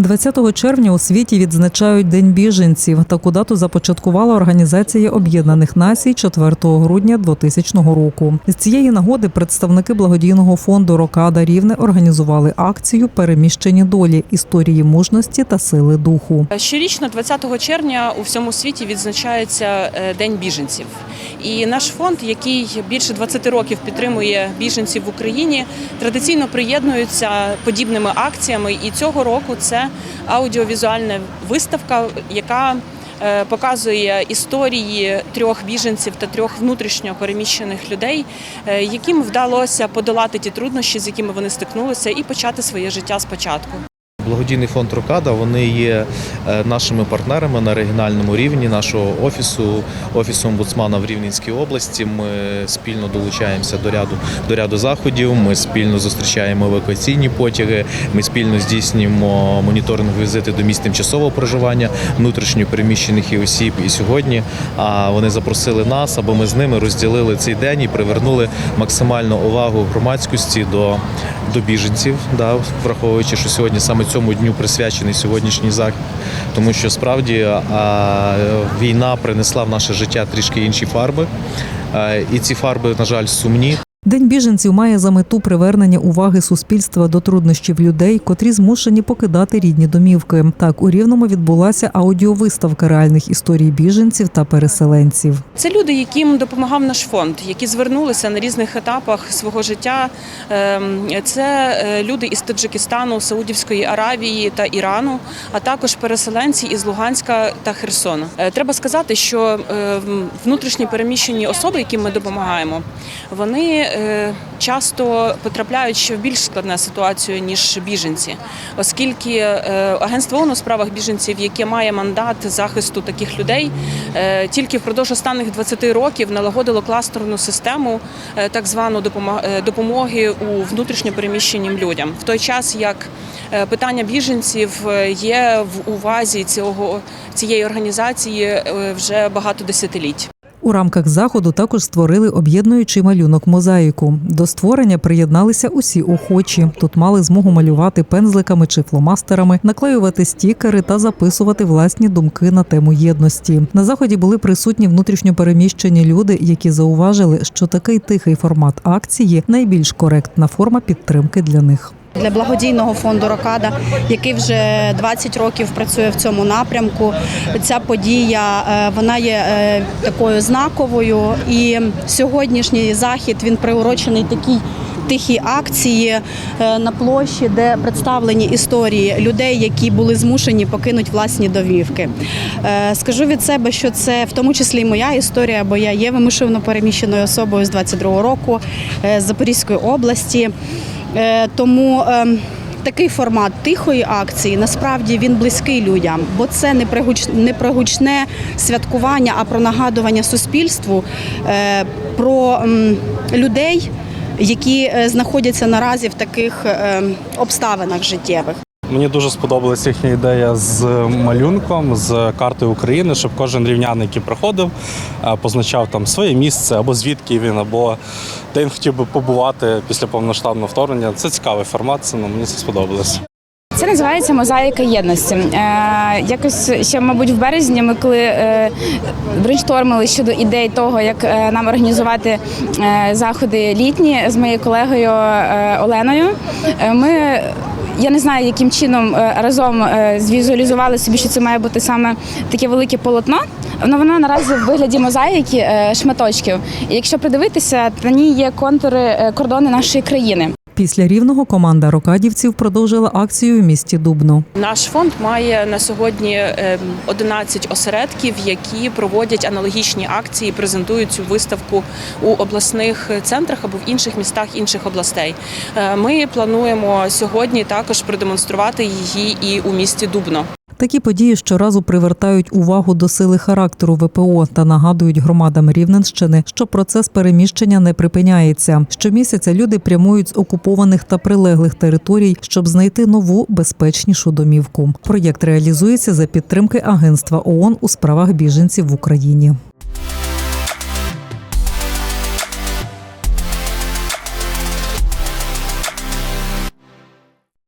20 червня у світі відзначають День біженців. Таку дату започаткувала Організація Об'єднаних Націй 4 грудня 2000 року. З цієї нагоди представники благодійного фонду Рокада Рівне організували акцію Переміщені долі історії мужності та сили духу. Щорічно, 20 червня, у всьому світі відзначається е, День біженців. І наш фонд, який більше 20 років підтримує біженців в Україні, традиційно приєднується подібними акціями. І цього року це аудіовізуальна виставка, яка е, показує історії трьох біженців та трьох внутрішньо переміщених людей, е, яким вдалося подолати ті труднощі, з якими вони стикнулися, і почати своє життя спочатку. Благодійний фонд Рокада вони є е, нашими партнерами на регіональному рівні нашого офісу, офісу омбудсмана в Рівненській області. Ми спільно долучаємося до ряду до ряду заходів. Ми спільно зустрічаємо евакуаційні потяги. Ми спільно здійснюємо моніторинг візити до місць тимчасового проживання внутрішньо переміщених і осіб. І сьогодні а, вони запросили нас, аби ми з ними розділили цей день і привернули максимальну увагу громадськості до, до біженців, да, враховуючи, що сьогодні саме цьому дню присвячений сьогоднішній захід, тому що справді війна принесла в наше життя трішки інші фарби, і ці фарби, на жаль, сумні. День біженців має за мету привернення уваги суспільства до труднощів людей, котрі змушені покидати рідні домівки. Так у рівному відбулася аудіовиставка реальних історій біженців та переселенців. Це люди, яким допомагав наш фонд, які звернулися на різних етапах свого життя. Ем, Це е, люди із Таджикистану, Саудівської Аравії та Ірану, а також переселенці із Луганська та Херсона. Е, Треба сказати, що е, внутрішні переміщені особи, яким ми допомагаємо, вони е, часто потрапляють ще в більш складну ситуацію ніж біженці, оскільки е, агентство ООН у справах біженців, яке має мандат захисту таких людей, е, тільки впродовж останніх 20 років налагодило кластерну систему е, так звану допомо- е, допомоги у внутрішньо переміщеним людям. В той час як е, питання біженців е, є в увазі цього цієї організації е, вже багато десятиліть. У рамках заходу також створили об'єднуючий малюнок мозаїку. До створення приєдналися усі охочі. Тут мали змогу малювати пензликами чи фломастерами, наклеювати стікери та записувати власні думки на тему єдності. На заході були присутні внутрішньо переміщені люди, які зауважили, що такий тихий формат акції найбільш коректна форма підтримки для них. Для благодійного фонду Рокада, який вже 20 років працює в цьому напрямку. Ця подія е, вона є е, такою знаковою. І сьогоднішній захід він приурочений такій. Тихій акції е, на площі, де представлені історії людей, які були змушені покинути власні домівки. Е, Скажу від себе, що це в тому числі і моя історія, бо я є вимушено переміщеною особою з 22-го року з Запорізької області. Е, Тому ем, такий формат тихої акції насправді він близький людям, бо це не пригучне святкування, а про нагадування суспільству е, про людей, які е, знаходяться наразі в таких е, обставинах життєвих. Мені дуже сподобалася їхня ідея з малюнком, з картою України, щоб кожен рівнян, який приходив, е, позначав там своє місце або звідки він, або де він хотів би побувати після повноштабного вторгнення. Це цікавий формат, це ну, мені це сподобалось. Це називається мозаїка єдності. Е, якось ще, мабуть, в березні ми коли е, брейнштормили щодо ідей того, як е, нам організувати е, заходи літні з моєю колегою е, Оленою. Е, ми я не знаю, яким чином е, разом е, звізуалізували собі, що це має бути саме таке велике полотно. Воно воно наразі в вигляді мозаїки е, шматочків. І якщо придивитися, на ній є контури кордони нашої країни. Після рівного команда рокадівців продовжила акцію в місті Дубно. Наш фонд має на сьогодні е, 11 осередків, які проводять аналогічні акції, презентують цю виставку у обласних центрах або в інших містах інших областей. Е, Ми плануємо сьогодні також продемонструвати її і у місті Дубно. Такі події щоразу привертають увагу до сили характеру ВПО та нагадують громадам Рівненщини, що процес переміщення не припиняється. Щомісяця люди прямують з окупованих та прилеглих територій, щоб знайти нову безпечнішу домівку. Проєкт реалізується за підтримки Агентства ООН у справах біженців в Україні.